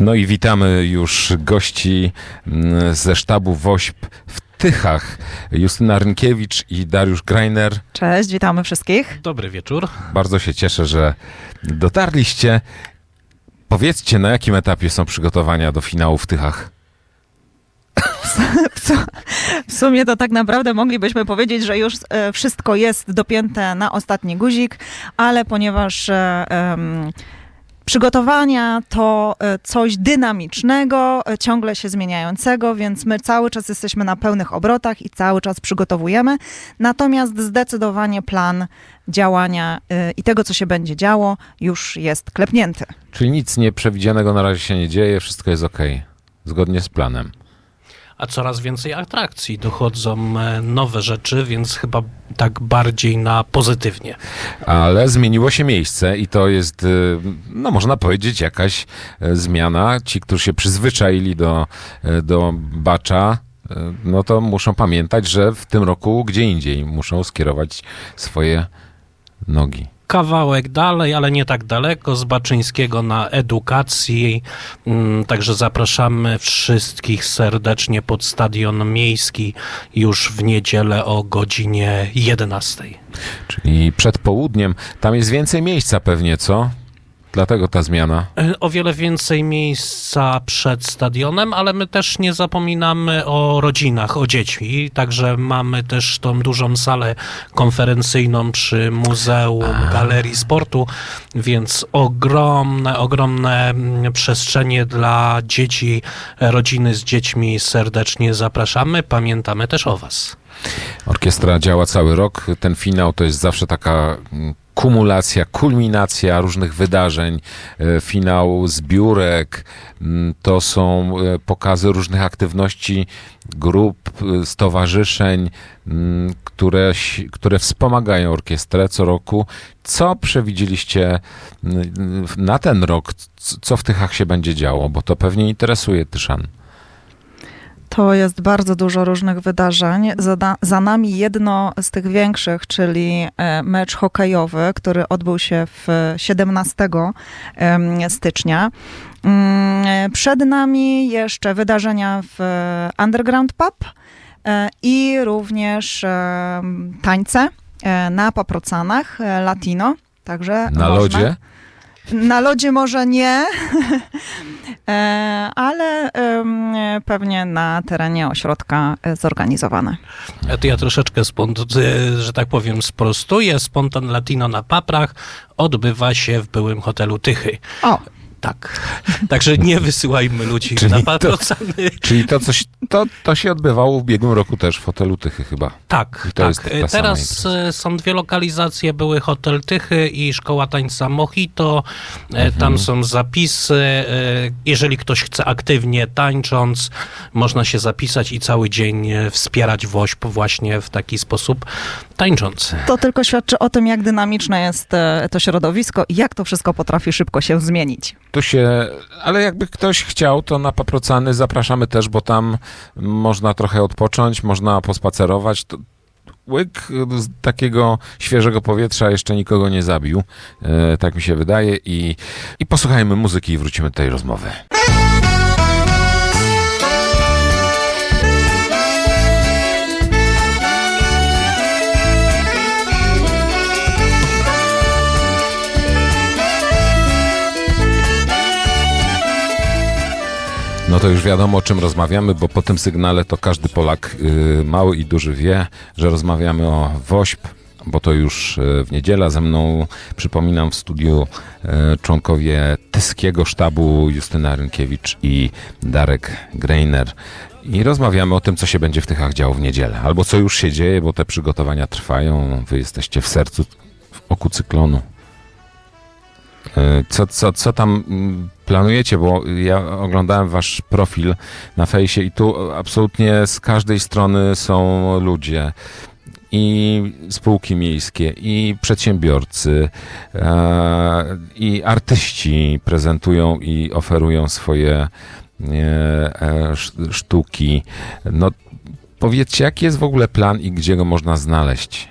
No i witamy już gości mm, ze sztabu WOŚP w Tychach. Justyna Rynkiewicz i Dariusz Greiner. Cześć, witamy wszystkich. Dobry wieczór. Bardzo się cieszę, że dotarliście. Powiedzcie, na jakim etapie są przygotowania do finału w Tychach? W sumie to tak naprawdę moglibyśmy powiedzieć, że już e, wszystko jest dopięte na ostatni guzik, ale ponieważ em, przygotowania to e, coś dynamicznego, e, ciągle się zmieniającego, więc my cały czas jesteśmy na pełnych obrotach i cały czas przygotowujemy. Natomiast zdecydowanie plan działania e, i tego, co się będzie działo, już jest klepnięty. Czyli nic nieprzewidzianego na razie się nie dzieje, wszystko jest ok, zgodnie z planem. A coraz więcej atrakcji, dochodzą e, nowe rzeczy, więc chyba tak bardziej na pozytywnie. Ale zmieniło się miejsce i to jest, y, no można powiedzieć, jakaś y, zmiana. Ci, którzy się przyzwyczaili do, do bacza, no to muszą pamiętać, że w tym roku gdzie indziej muszą skierować swoje nogi. Kawałek dalej, ale nie tak daleko, z Baczyńskiego na edukacji. Mm, Także zapraszamy wszystkich serdecznie pod Stadion Miejski już w niedzielę o godzinie 11. Czyli przed południem. Tam jest więcej miejsca pewnie, co? Dlatego ta zmiana. E, O wiele więcej miejsca przed stadionem, ale my też nie zapominamy o rodzinach, o dzieci. Także mamy też tą dużą salę konferencyjną przy Muzeum Galerii Sportu, więc ogromne, ogromne mm, przestrzenie dla dzieci, e, rodziny z dziećmi serdecznie zapraszamy. Pamiętamy też o Was. Orkiestra działa cały rok. Ten finał to jest zawsze taka mm, kumulacja, kulminacja różnych wydarzeń. E, Finał zbiórek, mm, to są e, pokazy różnych aktywności grup, e, stowarzyszeń, mm, które, które wspomagają orkiestrę co roku. Co przewidzieliście mm, na ten rok? Co w Tychach się będzie działo? Bo to pewnie interesuje Tyszan. To jest bardzo dużo różnych wydarzeń. Za, za nami jedno z tych większych, czyli e, mecz hokejowy, który odbył się w 17 em, stycznia. Mm, e, Przed nami jeszcze wydarzenia w Underground Pub e, i również tańce na paprocanach latino. Także Na można- lodzie? Na lodzie może nie, e, ale pewnie na terenie ośrodka e, zorganizowane. E, To ja troszeczkę, że tak powiem, sprostuję. Spontan Latino na Paprach odbywa się w byłym hotelu Tychy. O, Tak. Także nie wysyłajmy ludzi Czyli na to- patrocany. Czyli to, coś, to, to się odbywało w ubiegłym roku też w hotelu Tychy chyba. Tak, I to tak. jest Teraz e, są dwie lokalizacje. Były Hotel Tychy i Szkoła Tańca Mojito. E, Mhm. Tam są zapisy. E, Jeżeli ktoś chce aktywnie tańcząc, można się zapisać i cały dzień wspierać WOŚP właśnie w taki sposób tańcząc. to tylko świadczy o tym, jak dynamiczne jest to środowisko i jak to wszystko potrafi szybko się zmienić. Tu się, ale jakby ktoś chciał, to na Paprocany zapraszamy też, bo tam można trochę odpocząć, można pospacerować. To łyk takiego świeżego powietrza jeszcze nikogo nie zabił, e, tak mi się wydaje. I, I posłuchajmy muzyki i wrócimy do tej rozmowy. No to już wiadomo, o czym rozmawiamy, bo po tym sygnale to każdy Polak, y, mały i duży, wie, że rozmawiamy o WOŚP, bo to już y, w niedzielę ze mną, przypominam, w studiu y, członkowie Tyskiego Sztabu Justyna Rynkiewicz i Darek Greiner. I rozmawiamy o tym, co się będzie w Tychach działo w niedzielę, albo co już się dzieje, bo te przygotowania trwają. Wy jesteście w sercu, w oku cyklonu. E, Co, co, co tam mm, planujecie? Bo ja oglądałem wasz profil na fejsie i tu absolutnie z każdej strony są ludzie. I spółki miejskie, i przedsiębiorcy, e, i artyści prezentują i oferują swoje e, sz- sztuki. No, powiedzcie, jaki jest w ogóle plan i gdzie go można znaleźć?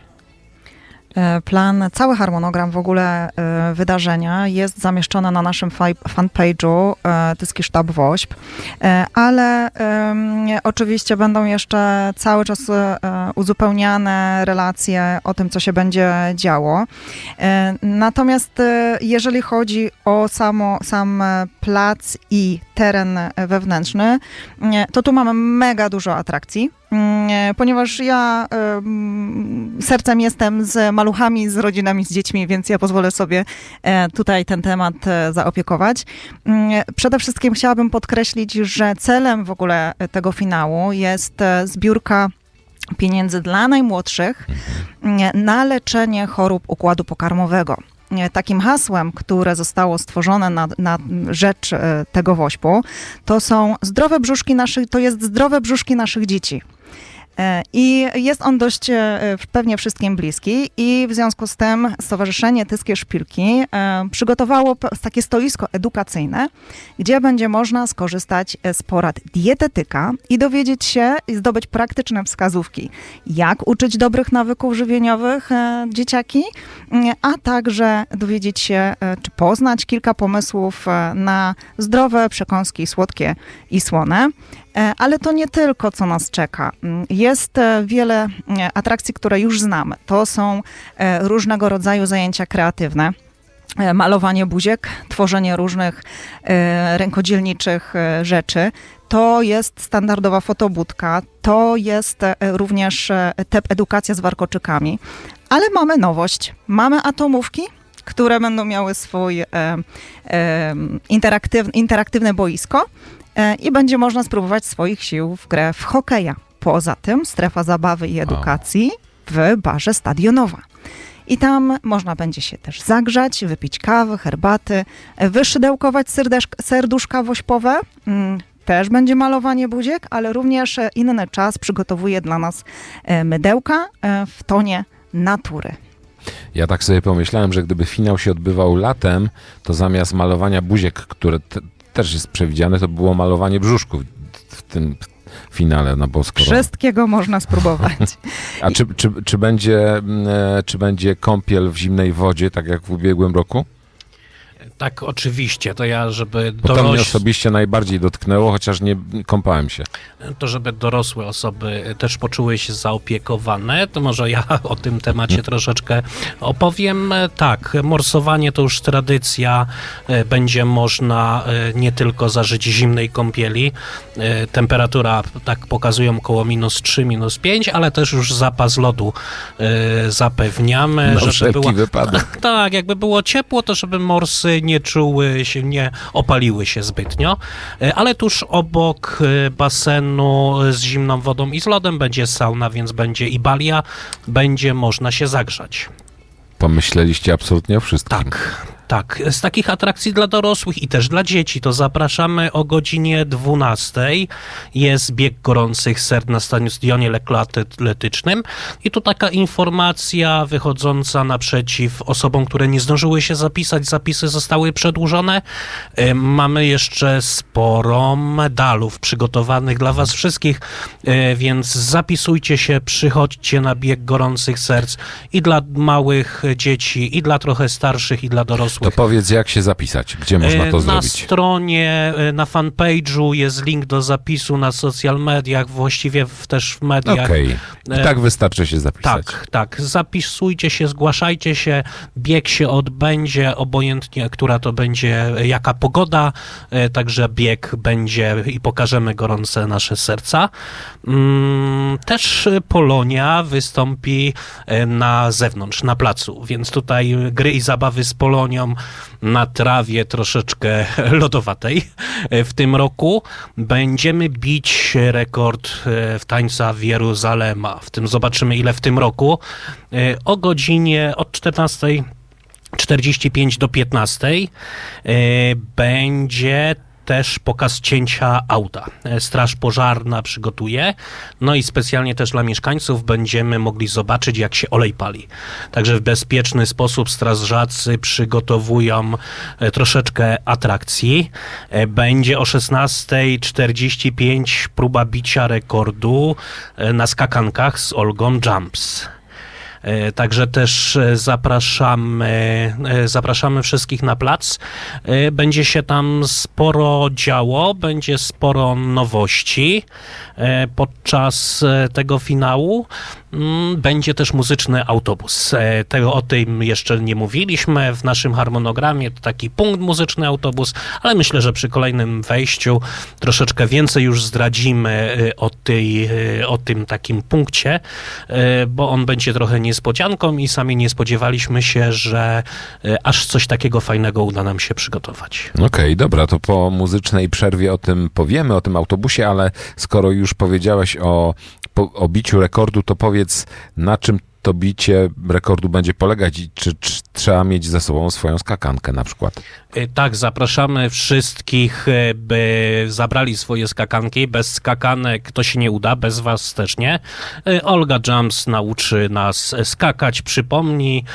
E, Plan, cały harmonogram w ogóle e, wydarzenia jest zamieszczony na naszym fanpage'u e, Tyski Sztab WOŚP, ale oczywiście będą jeszcze cały czas uzupełniane relacje o tym, co się będzie działo. Natomiast jeżeli chodzi o samo, sam plac i teren wewnętrzny, to tu mamy mega dużo atrakcji. Nie, Ponieważ ja em, sercem jestem z maluchami, z rodzinami, z dziećmi, więc ja pozwolę sobie e, tutaj ten temat e, zaopiekować. Mm, Przede wszystkim chciałabym podkreślić, że celem w ogóle tego finału jest e, zbiórka pieniędzy dla najmłodszych nie, na leczenie chorób układu pokarmowego. Takim hasłem, które zostało stworzone na, na rzecz e, tego wośpu, to są zdrowe brzuszki naszych, to jest zdrowe brzuszki naszych dzieci. E, I jest on dość e, pewnie wszystkim bliski i w związku z tym Stowarzyszenie Tyskie Szpilki e, przygotowało takie stoisko edukacyjne, gdzie będzie można skorzystać z porad dietetyka i dowiedzieć się i zdobyć praktyczne wskazówki, jak uczyć dobrych nawyków żywieniowych dzieciaki, mm, a także dowiedzieć się, czy poznać kilka pomysłów na zdrowe przekąski słodkie i słone. Ale to nie tylko, co nas czeka. Jest e, wiele e, atrakcji, które już znamy. To są e, różnego rodzaju zajęcia kreatywne. Malowanie buziek, tworzenie różnych rękodzielniczych rzeczy. To jest standardowa fotobudka, to jest również TEP edukacja z warkoczykami. Ale mamy nowość. Mamy atomówki, które będą miały swój interaktyw, interaktywne boisko i będzie można spróbować swoich sił w grę w hokeja. Poza tym strefa zabawy i edukacji w barze Stadionowa. I tam można będzie się też zagrzać, wypić kawy, herbaty, wyszydełkować serduszka wośpowe. Mm, Też będzie malowanie buziek, ale również e, inny czas przygotowuje dla nas e, mydełka e, w tonie natury. Ja tak sobie pomyślałem, że gdyby finał się odbywał latem, to zamiast malowania buziek, które te, też jest przewidziane, to było malowanie brzuszków w tym finale, no bo skoro... Wszystkiego można spróbować. A czy, czy, czy, będzie, mm, e, czy będzie kąpiel w zimnej wodzie, tak jak w ubiegłym roku? Tak, oczywiście, to ja, żeby Bo to mnie osobiście najbardziej dotknęło, chociaż nie kąpałem się. to żeby dorosłe osoby też poczuły się zaopiekowane, to może ja o tym temacie troszeczkę opowiem. Tak, morsowanie to już tradycja, e, będzie można e, nie tylko zażyć zimnej kąpieli, e, temperatura, tak pokazują, około minus 3, minus 5, ale też już zapas lodu zapewniamy, Na żeby było... wypadek. Tak, jakby było ciepło, to żeby morsy nie czuły się, nie opaliły się zbytnio. E, Ale tuż obok e, basenu z zimną wodą i z lodem będzie sauna, więc będzie i balia, będzie można się zagrzać. Pomyśleliście absolutnie o wszystkim. Tak, tak. Z takich atrakcji dla dorosłych i też dla dzieci to zapraszamy o godzinie 12. Jest bieg gorących ser na stadionie lekkoatletycznym i tu taka informacja wychodząca naprzeciw osobom, które nie zdążyły się zapisać. Zapisy zostały przedłużone. E, Mamy jeszcze sporo medalów przygotowanych dla was wszystkich, e, więc zapisujcie się, przychodźcie na bieg gorących serc i dla małych dzieci, i dla trochę starszych, i dla dorosłych. To powiedz, jak się zapisać, gdzie można E, to na zrobić. stronie, e, na fanpage'u jest link do zapisu na social mediach, właściwie też w mediach. Okej, I E, tak wystarczy się zapisać. Tak, tak. Zapisujcie się, zgłaszajcie się. Bieg się odbędzie, obojętnie, która to będzie, jaka pogoda. e, Także bieg będzie i pokażemy gorące nasze serca. Mm, Też e, Polonia wystąpi e, na zewnątrz, na placu, więc tutaj gry i zabawy z Polonią na trawie troszeczkę lodowatej e, w tym roku. Będziemy bić rekord e, w tańca w Jeruzalema. W tym zobaczymy ile w tym roku. E, O godzinie od 14 45 do 15 e, będzie też pokaz cięcia auta. E, Straż pożarna przygotuje, no i specjalnie też dla mieszkańców będziemy mogli zobaczyć, jak się olej pali. Także w bezpieczny sposób strażacy przygotowują e, troszeczkę atrakcji. E, Będzie o 16.45 próba bicia rekordu na skakankach z Olgą Jumps. E, Także też e, zapraszamy, e, zapraszamy wszystkich na plac. Będzie się tam sporo działo, będzie sporo nowości podczas tego finału. Mm, Będzie też muzyczny autobus. E, Tego o tym jeszcze nie mówiliśmy w naszym harmonogramie. To taki punkt muzyczny autobus, ale myślę, że przy kolejnym wejściu troszeczkę więcej już zdradzimy e, o, tej, e, o tym takim punkcie, bo on będzie trochę niespodzianką i sami nie spodziewaliśmy się, że aż coś takiego fajnego uda nam się przygotować. Okej, dobra, to po muzycznej przerwie o tym powiemy, o tym autobusie, ale skoro już powiedziałeś o, o biciu rekordu, to powiedz, na czym to bicie rekordu będzie polegać i czy, czy trzeba mieć ze sobą swoją skakankę na przykład? E, Tak, zapraszamy wszystkich, e, by zabrali swoje skakanki. Bez skakanek to się nie uda, bez was też nie. E, Olga Jams nauczy nas skakać, przypomni.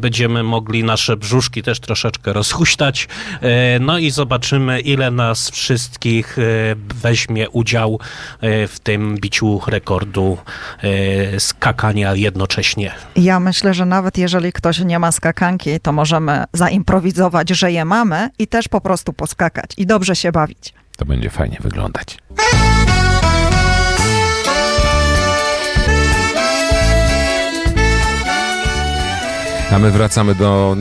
Będziemy mogli nasze brzuszki też troszeczkę rozhuśtać. No i zobaczymy, ile nas wszystkich weźmie udział w tym biciu rekordu skakania jednocześnie. Ja myślę, że nawet jeżeli ktoś nie ma to możemy zaimprowizować, że je mamy i też po prostu poskakać i dobrze się bawić. To będzie fajnie wyglądać. A my wracamy do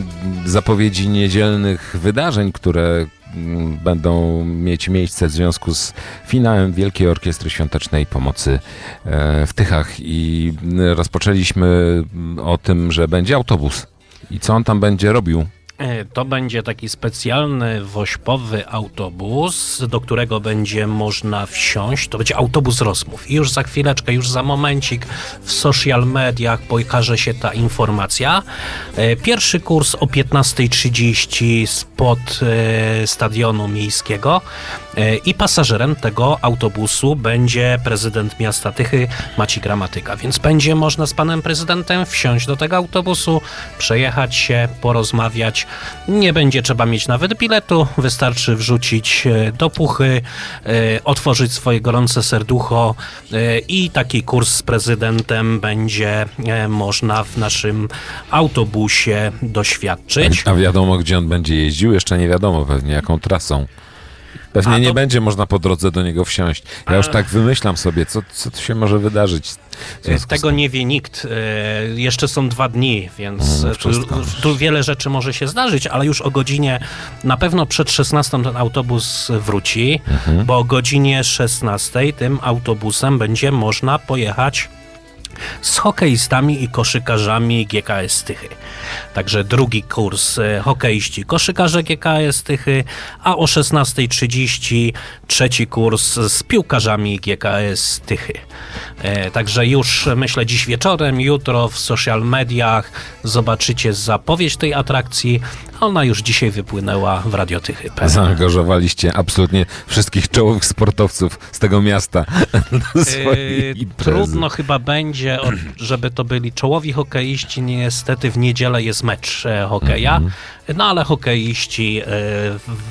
zapowiedzi niedzielnych wydarzeń, które mm, będą mieć miejsce w związku z finałem Wielkiej Orkiestry Świątecznej Pomocy e, w Tychach. I mm, rozpoczęliśmy mm, o tym, że będzie autobus. I co on tam będzie robił? E, To będzie taki specjalny wośpowy autobus, do którego będzie można wsiąść. To będzie autobus rozmów. I już za chwileczkę, już za momencik w social mediach pokaże się ta informacja. E, Pierwszy kurs o 15.30 spod e, stadionu miejskiego i pasażerem tego autobusu będzie prezydent miasta Tychy Maciej Gramatyka. Więc będzie można z panem prezydentem wsiąść do tego autobusu, przejechać się, porozmawiać. Nie będzie trzeba mieć nawet biletu, wystarczy wrzucić e, do puchy, e, otworzyć swoje gorące serducho e, i taki kurs z prezydentem będzie można w naszym autobusie doświadczyć. A wiadomo, gdzie on będzie jeździł? Jeszcze nie wiadomo pewnie, jaką trasą. Pewnie A nie to- będzie można po drodze do niego wsiąść. Ja już tak wymyślam sobie, co, co tu się może wydarzyć. Tego nie wie nikt. E, Jeszcze są dwa dni, więc Mm, tu, tu wiele rzeczy może się zdarzyć, ale już o godzinie, na pewno przed 16 ten autobus wróci, Mhm. bo o godzinie 16 tym autobusem będzie można pojechać z hokeistami i koszykarzami GKS Tychy. Także drugi kurs e, hokeiści, koszykarze GKS Tychy, a o 16.30 trzeci kurs z piłkarzami GKS Tychy. E, Także już myślę dziś wieczorem, jutro w social mediach zobaczycie zapowiedź tej atrakcji. Ona już dzisiaj wypłynęła w Radio Tychy. Zaangażowaliście absolutnie wszystkich czołowych sportowców z tego miasta Yy. Trudno chyba będzie, o- żeby to byli czołowi hokeiści. Niestety w niedzielę jest mecz e, hokeja, Mhm. no ale hokeiści e,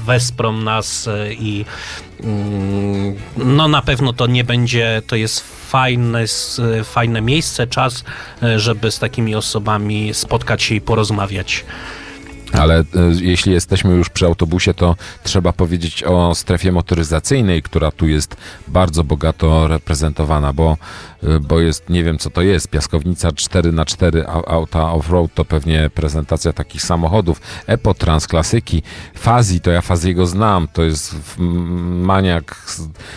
wesprą nas e, i mm, no na pewno to nie będzie, to jest fajne, fajne miejsce, czas, żeby z takimi osobami spotkać się i porozmawiać. Ale e, jeśli jesteśmy już przy autobusie, to trzeba powiedzieć o strefie motoryzacyjnej, która tu jest bardzo bogato reprezentowana, bo, e, bo jest, nie wiem co to jest, piaskownica 4x4 au- auta off-road, to pewnie prezentacja takich samochodów. Epo Trans, klasyki, Fazi, to ja Faziego znam, to jest maniak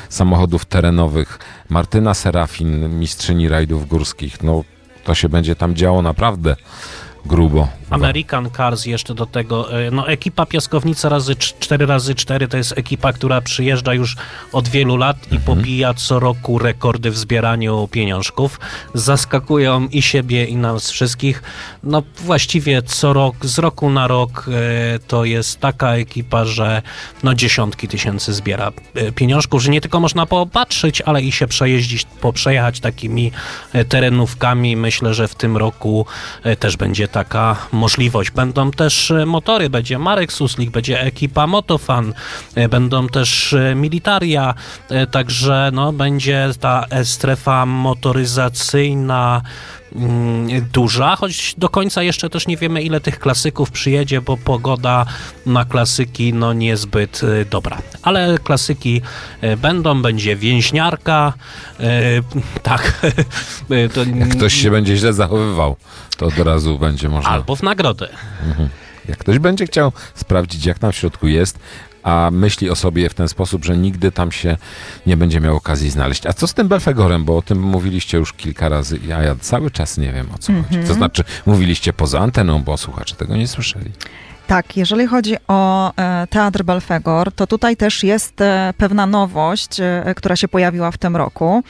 samochodów terenowych. Martyna Serafin, mistrzyni rajdów górskich, no to się będzie tam działo naprawdę grubo. American Cars jeszcze do tego, e, no ekipa Piaskownica razy 4 razy 4 to jest ekipa, która przyjeżdża już od wielu lat i pobija co roku rekordy w zbieraniu pieniążków. Zaskakują i siebie i nas wszystkich. No właściwie co rok, z roku na rok e, to jest taka ekipa, że no dziesiątki tysięcy zbiera e, pieniążków, że nie tylko można popatrzeć, ale i się przejeździć, poprzejechać takimi terenówkami. Myślę, że w tym roku też będzie taka możliwość. Będą też e, motory, będzie Marek Suslik, będzie ekipa Motofan, e, będą też e, militaria, także no, będzie ta strefa motoryzacyjna duża, choć do końca jeszcze też nie wiemy, ile tych klasyków przyjedzie, bo pogoda na klasyki no niezbyt y, dobra. Ale klasyki y, będą, będzie więźniarka, y, tak. to, Jak ktoś się będzie źle zachowywał, to od razu będzie można. Albo w nagrodę. Jak ktoś będzie chciał sprawdzić, jak tam w środku jest, a myśli o sobie w ten sposób, że nigdy tam się nie będzie miał okazji znaleźć. A co z tym Belfegorem? Bo o tym mówiliście już kilka razy, a ja cały czas nie wiem o co chodzi. To znaczy, mówiliście poza anteną, bo słuchacze tego nie słyszeli. Tak, jeżeli chodzi o e, Teatr Belfegor, to tutaj też jest e, pewna nowość, e, która się pojawiła w tym roku.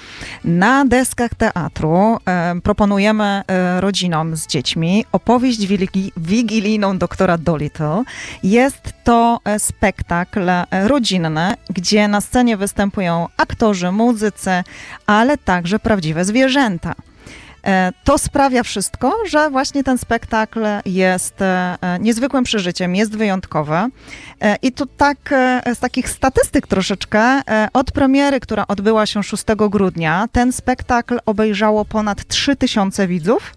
Na deskach teatru proponujemy rodzinom z dziećmi opowieść wigi- wigilijną doktora Dolittle. Jest to spektakl rodzinny, gdzie na scenie występują aktorzy, muzycy, ale także prawdziwe zwierzęta. E, To sprawia wszystko, że właśnie ten spektakl jest e, niezwykłym przeżyciem, jest wyjątkowy. E, I tu tak z takich statystyk troszeczkę, od premiery, która odbyła się 6 grudnia, ten spektakl obejrzało ponad 3000 widzów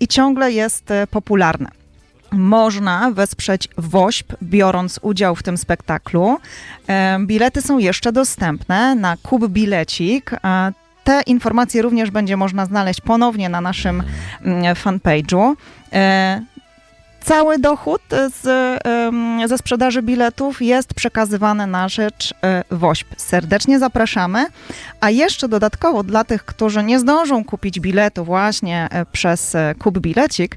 i ciągle jest popularny. Można wesprzeć WOŚP, biorąc udział w tym spektaklu. Bilety są jeszcze dostępne na Kub Bilecik. Te informacje również będzie można znaleźć ponownie na naszym mm, fanpage'u. E, Cały dochód z, ze sprzedaży biletów jest przekazywany na rzecz e, WOŚP. Serdecznie zapraszamy. A jeszcze dodatkowo dla tych, którzy nie zdążą kupić biletu właśnie e, przez Kup Bilecik,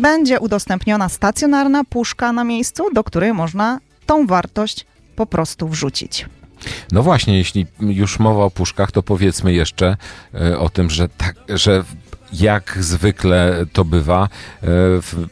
będzie udostępniona stacjonarna puszka na miejscu, do której można tą wartość po prostu wrzucić. No właśnie, jeśli już mowa o puszkach, to powiedzmy jeszcze e, o tym, że, tak, że jak zwykle to bywa, e, w,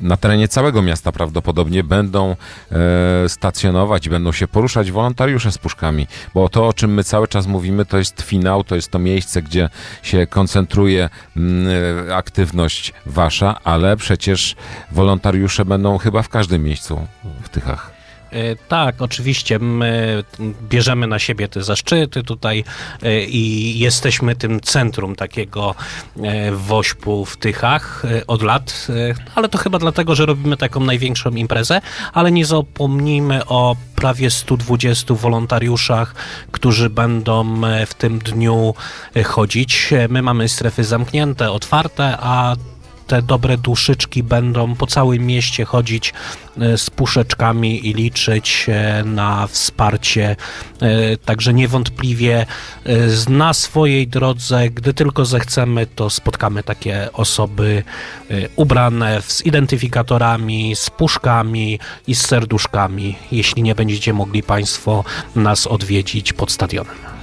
na terenie całego miasta prawdopodobnie będą e, stacjonować, będą się poruszać wolontariusze z puszkami, bo to, o czym my cały czas mówimy, to jest finał, to jest to miejsce, gdzie się koncentruje mm, e, aktywność wasza, ale przecież wolontariusze będą chyba w każdym miejscu w Tychach. E, Tak, oczywiście. My bierzemy na siebie te zaszczyty tutaj e, i jesteśmy tym centrum takiego e, wośpu w Tychach od lat, ale to chyba dlatego, że robimy taką największą imprezę, ale nie zapomnijmy o prawie 120 wolontariuszach, którzy będą w tym dniu chodzić. My mamy strefy zamknięte, otwarte, a te dobre duszyczki będą po całym mieście chodzić e, z puszeczkami i liczyć e, na wsparcie. E, Także niewątpliwie na swojej drodze, gdy tylko zechcemy, to spotkamy takie osoby ubrane z identyfikatorami, z puszkami i z serduszkami, jeśli nie będziecie mogli Państwo nas odwiedzić pod stadionem.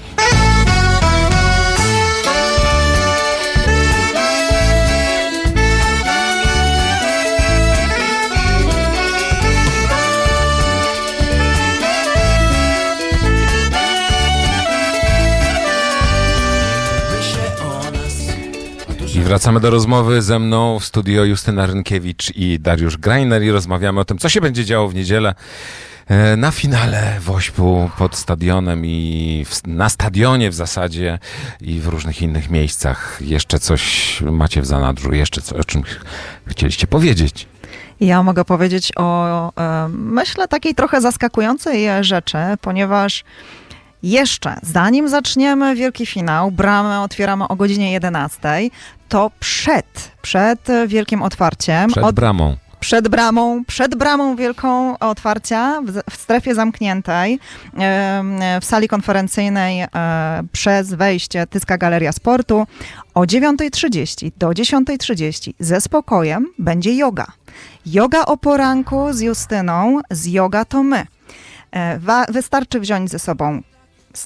I wracamy do rozmowy ze mną w studio Justyna Rynkiewicz i Dariusz Greiner i rozmawiamy o tym, co się będzie działo w niedzielę e, na finale Wośpu pod stadionem i w, na stadionie w zasadzie i w różnych innych miejscach. Jeszcze coś macie w zanadrzu, jeszcze o czym ch- chcieliście powiedzieć. Ja mogę powiedzieć o, e, myślę, takiej trochę zaskakującej rzeczy, ponieważ jeszcze zanim zaczniemy wielki finał, bramę otwieramy o godzinie 11, to przed, przed wielkim otwarciem, Przed od, bramą. przed bramą, przed bramą wielką otwarcia w, strefie zamkniętej, w sali konferencyjnej e, przez wejście Tyska Galeria Sportu o 9.30 do 10.30 ze spokojem będzie yoga. Yoga o poranku z Justyną, z yoga to my. E, Wystarczy wziąć ze sobą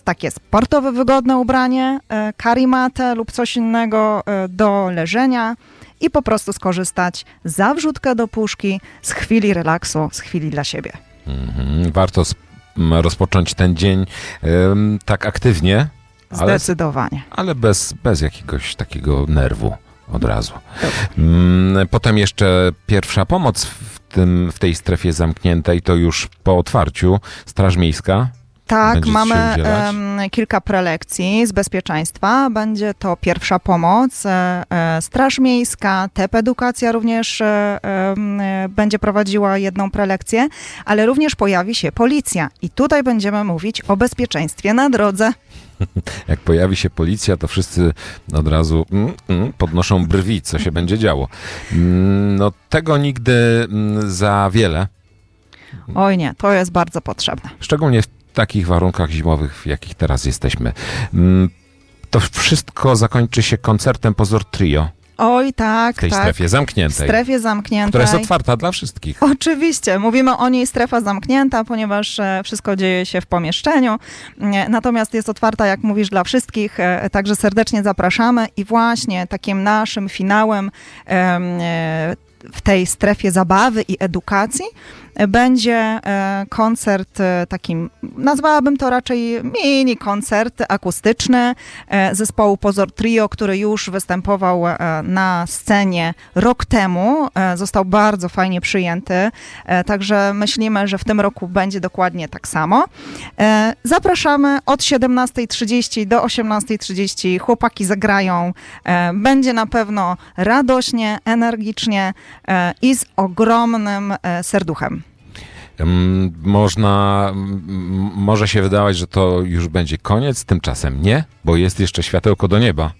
takie sportowe, wygodne ubranie, e, karimatę lub coś innego e, do leżenia i po prostu skorzystać za wrzutkę do puszki z chwili relaksu, z chwili dla siebie. Mhm. Warto rozpocząć ten dzień em, tak aktywnie, ale Zdecydowanie. ale bez, bez jakiegoś takiego nerwu od razu. Mm, Potem jeszcze pierwsza pomoc w, tym, w tej strefie zamkniętej, to już po otwarciu Straż Miejska. Tak, mamy kilka prelekcji z bezpieczeństwa. Będzie to pierwsza pomoc, e, e, Straż Miejska, TEP Edukacja również e, będzie prowadziła jedną prelekcję, ale również pojawi się policja i tutaj będziemy mówić o bezpieczeństwie na drodze. Jak pojawi się policja, to wszyscy od razu mm, mm, podnoszą brwi, co się będzie działo. Mm, No tego nigdy mm, za wiele, Oj nie, to jest bardzo potrzebne. szczególnie w takich warunkach zimowych, w jakich teraz jesteśmy. Mm, To wszystko zakończy się koncertem Pozor Trio Oj tak, w tej tak. strefie W zamkniętej, strefie zamkniętej. która jest otwarta dla wszystkich. Oczywiście, mówimy o niej strefa zamknięta, ponieważ e, wszystko dzieje się w pomieszczeniu. Nie, Natomiast jest otwarta, jak mówisz, dla wszystkich, e, także serdecznie zapraszamy i właśnie takim naszym finałem em, e, w tej strefie zabawy i edukacji e, będzie e, koncert e, takim, nazwałabym to raczej mini koncert akustyczny e, zespołu Pozor Trio, który już występował na scenie rok temu. Został bardzo fajnie przyjęty, także myślimy, że w tym roku będzie dokładnie tak samo. Zapraszamy od 17.30 do 18.30. Chłopaki zagrają. Będzie na pewno radośnie, energicznie i z ogromnym serduchem. Mm, Można, mm, może się wydawać, że to już będzie koniec, tymczasem nie, bo jest jeszcze światełko do nieba.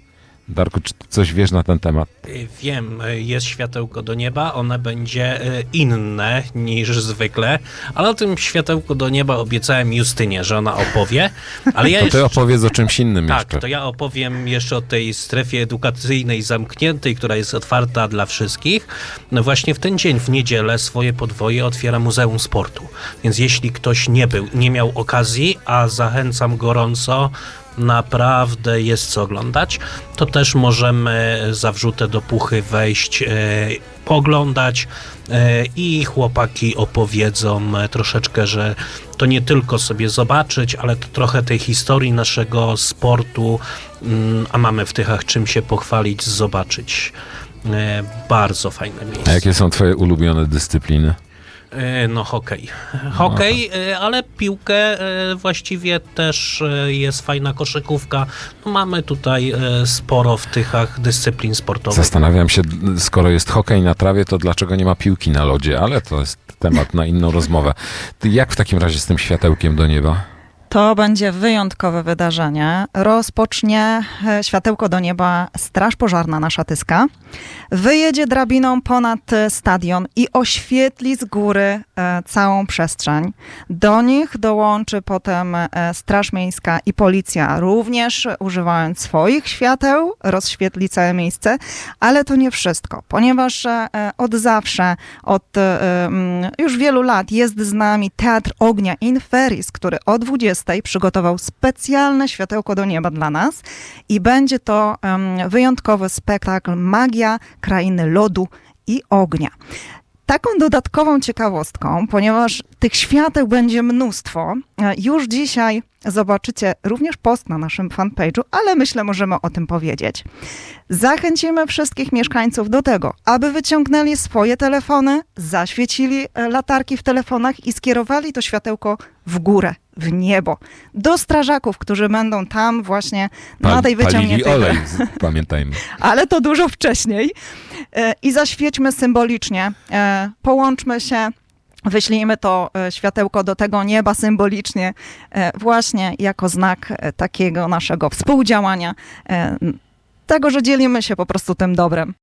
Darku, czy coś wiesz na ten temat? Y, Wiem, y, jest światełko do nieba, one będzie y, inne niż zwykle, ale o tym światełku do nieba obiecałem Justynie, że ona opowie, ale ja To jeszcze... ty opowiedz o czymś innym Tak, jeszcze. to ja opowiem jeszcze o tej strefie edukacyjnej zamkniętej, która jest otwarta dla wszystkich. No właśnie w ten dzień, w niedzielę, swoje podwoje otwiera Muzeum Sportu. Więc jeśli ktoś nie był, nie miał okazji, a zachęcam gorąco, naprawdę jest co oglądać, to też możemy za wrzutę do puchy wejść, e, poglądać e, i chłopaki opowiedzą e, troszeczkę, że to nie tylko sobie zobaczyć, ale to trochę tej historii naszego sportu, mm, a mamy w Tychach czym się pochwalić, zobaczyć. Bardzo fajne miejsce. A jakie są twoje ulubione dyscypliny? E, No hokej. Hokej, e, ale piłkę e, właściwie też jest fajna koszykówka. No, mamy tutaj sporo w Tychach dyscyplin sportowych. Zastanawiam się, skoro jest hokej na trawie, to dlaczego nie ma piłki na lodzie, ale to jest temat na inną rozmowę. Jak w takim razie z tym światełkiem do nieba? To będzie wyjątkowe wydarzenie. Rozpocznie e, światełko do nieba Straż Pożarna na Szatyska. Wyjedzie drabiną ponad e, stadion i oświetli z góry e, całą przestrzeń. Do nich dołączy potem Straż Miejska i Policja, również używając swoich świateł, rozświetli całe miejsce. Ale to nie wszystko, ponieważ od zawsze, od już wielu lat jest z nami Teatr Ognia Inferis, który o 20 przygotował specjalne światełko do nieba dla nas i będzie to wyjątkowy spektakl Magia Krainy Lodu i Ognia. Taką dodatkową ciekawostką, ponieważ tych świateł będzie mnóstwo, e, już dzisiaj zobaczycie również post na naszym fanpage'u, ale myślę, możemy o tym powiedzieć. Zachęcimy wszystkich mieszkańców do tego, aby wyciągnęli swoje telefony, zaświecili e, latarki w telefonach i skierowali to światełko w górę, w niebo. Do strażaków, którzy będą tam właśnie na tej wyciągniętej olej, pamiętajmy. ale to dużo wcześniej. E, I zaświećmy symbolicznie, e, połączmy się. Wyślijmy to e, światełko do tego nieba symbolicznie, właśnie jako znak takiego naszego współdziałania, tego, że dzielimy się po prostu tym dobrem.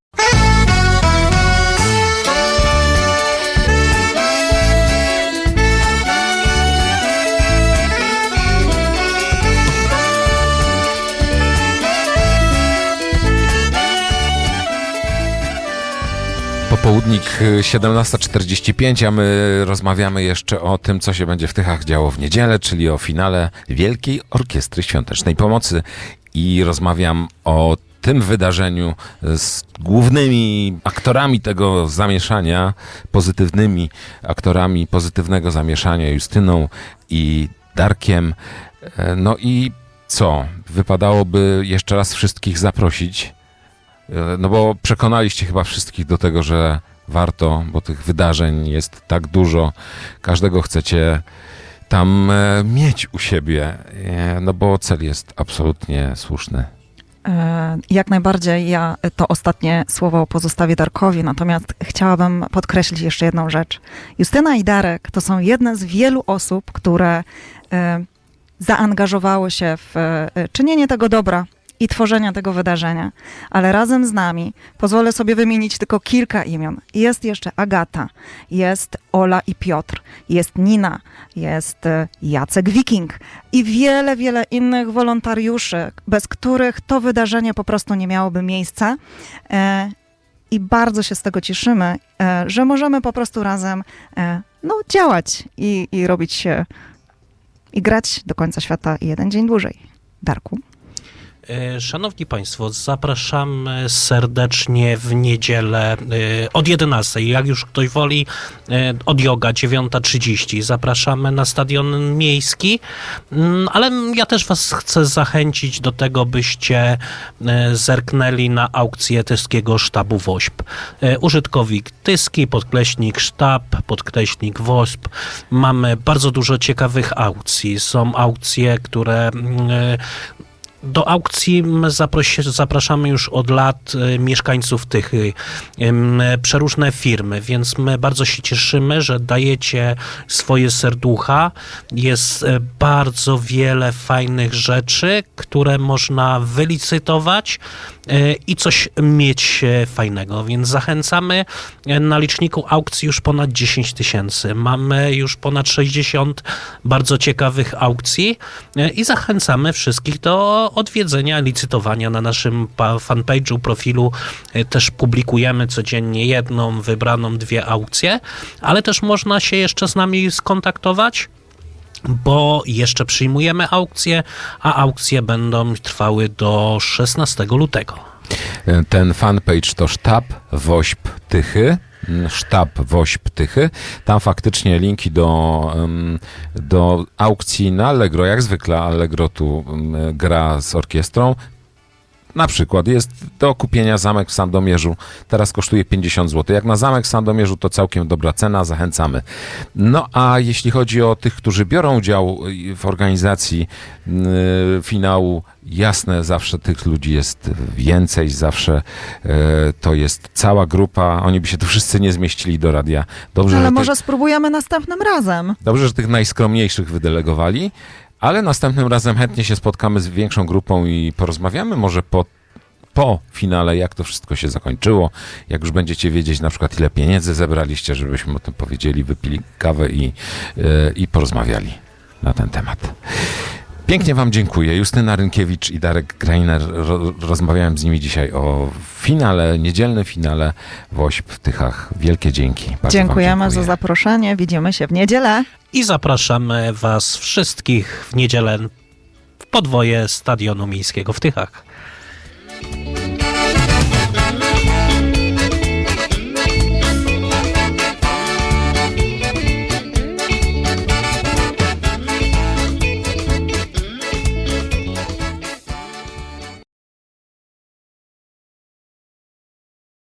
Y, 17.45, a my rozmawiamy jeszcze o tym, co się będzie w Tychach działo w niedzielę, czyli o finale Wielkiej Orkiestry Świątecznej Pomocy. I rozmawiam o tym wydarzeniu z głównymi aktorami tego zamieszania, pozytywnymi aktorami pozytywnego zamieszania, Justyną i Darkiem. E, No i co? Wypadałoby jeszcze raz wszystkich zaprosić No bo przekonaliście chyba wszystkich do tego, że warto, bo tych wydarzeń jest tak dużo. Każdego chcecie tam e, mieć u siebie, e, no bo cel jest absolutnie słuszny. E, Jak najbardziej ja to ostatnie słowo pozostawię Darkowi, natomiast chciałabym podkreślić jeszcze jedną rzecz. Justyna i Darek to są jedne z wielu osób, które e, zaangażowały się w e, czynienie tego dobra i tworzenia tego wydarzenia, ale razem z nami pozwolę sobie wymienić tylko kilka imion. Jest jeszcze Agata, jest Ola i Piotr, jest Nina, jest e, Jacek Wiking i wiele, wiele innych wolontariuszy, bez których to wydarzenie po prostu nie miałoby miejsca. E, I bardzo się z tego cieszymy, e, że możemy po prostu razem no, działać i, i robić się i grać do końca świata jeden dzień dłużej. Darku. E, Szanowni Państwo, zapraszamy serdecznie w niedzielę e, od 11. Jak już ktoś woli, e, od yoga 9.30. Zapraszamy na stadion miejski, Mm, ale ja też Was chcę zachęcić do tego, byście zerknęli na aukcję Tyskiego Sztabu WOŚP. Użytkownik Tyski, podkreśnik sztab, podkreśnik WOŚP. Mamy bardzo dużo ciekawych aukcji. Są aukcje, które mm, do aukcji zaprosi, zapraszamy już od lat e, mieszkańców tych e, przeróżne firmy, więc my bardzo się cieszymy, że dajecie swoje serducha. Jest e, bardzo wiele fajnych rzeczy, które można wylicytować i coś mieć fajnego, więc zachęcamy. Na liczniku aukcji już ponad 10 tysięcy. Mamy już ponad 60 bardzo ciekawych aukcji i zachęcamy wszystkich do odwiedzenia, licytowania na naszym pa- fanpage'u, profilu. E, Też publikujemy codziennie jedną, wybraną, dwie aukcje, ale też można się jeszcze z nami skontaktować bo jeszcze przyjmujemy aukcje, a aukcje będą trwały do 16 lutego. E, Ten fanpage to sztab Wośp Tychy. Sztab Wośp Tychy. Tam faktycznie linki do, do aukcji na Allegro, jak zwykle Allegro tu gra z orkiestrą. Na przykład jest do kupienia zamek w Sandomierzu. Teraz kosztuje 50 zł. Jak na zamek w Sandomierzu to całkiem dobra cena, zachęcamy. No a jeśli chodzi o tych, którzy biorą udział w organizacji y, finału, jasne, zawsze tych ludzi jest więcej, zawsze y, to jest cała grupa. Oni by się tu wszyscy nie zmieścili do radia. Dobrze, Ale że może tych, spróbujemy następnym razem. dobrze, że tych najskromniejszych wydelegowali, ale następnym razem chętnie się spotkamy z większą grupą i porozmawiamy może po po finale, jak to wszystko się zakończyło, jak już będziecie wiedzieć na przykład ile pieniędzy zebraliście, żebyśmy o tym powiedzieli, wypili kawę i, yy, i porozmawiali na ten temat. Pięknie Wam dziękuję. Justyna Rynkiewicz i Darek Greiner. Ro, rozmawiałem z nimi dzisiaj o finale, niedzielnym finale WOŚP w Tychach. Wielkie dzięki. Bardzo Dziękujemy za zaproszenie. Widzimy się w niedzielę. I zapraszamy Was wszystkich w niedzielę w podwoje Stadionu Miejskiego w Tychach.